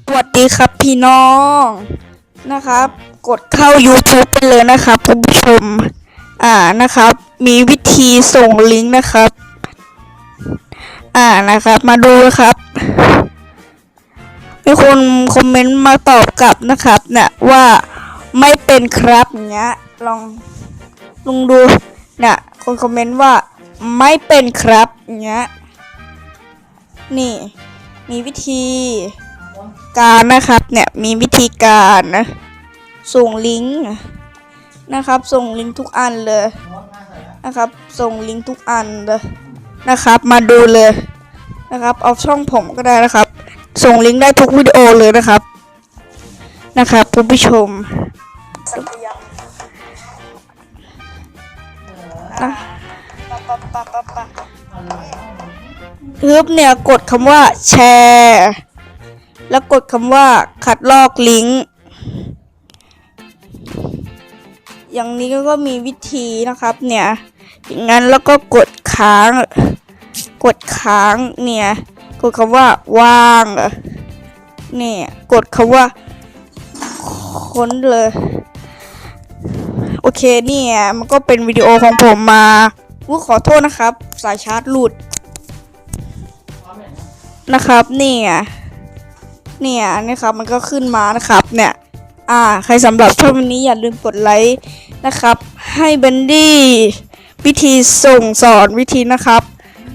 สวัสดีครับพี่น้องนะครับ กดเข้า YouTube ไปเลยนะครับคุณผู้ชม อ่านะครับ มีวิธีส่งลิงก์นะครับ อ่านะครับ มาดูนะครับมีคนคอมเมนต์มาตอบกลับนะครับเนี่ยว่าไม่เป็นครับอย่างเงี้ยลองลองดูเนี่ยคนคอมเมนต์ว่าไม่เป็นครับอย่างเงี้ยนี่มีวิธี การนะครับเนี่ยมีวิธีการนะ ส่งลิงก์นะครับ ส่งลิงก์ทุกอันเลยนะครับ ส่งลิงก์ทุกอันเลยนะครับ มาดูเลยนะครับ เอาช่องผมก็ได้นะครับ ส่งลิงก์ได้ทุกวิดีโอเลยนะครับนะครับคุณผู้ชมฮึบเนี่ยกดคำว่าแชร์ แล้วกดคำว่าคัดลอกลิงก์อย่างนี้ก็มีวิธีนะครับเนี่ยอย่างนั้นแล้วก็กดค้าง กดค้างเนี่ยกดคำว่าว่างเนี่ยกดคำว่าค้นเลย โอเคเนี่ยมันก็เป็นวิดีโอของผมมาวูขอโทษนะครับ สายชาร์จหลุดนะครับเนี่ย เนี่ยนะครับมันก็ขึ้นมานะครับเนี่ยอ่าใครสำหรับชอบวันนี้อย่าลืมกดไลค์นะครับ ให้เบนดี้วิธีส่งสอนวิธีนะครับ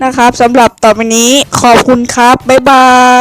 นะครับสำหรับต่อไปนี้ขอบคุณครับ บ๊ายบาย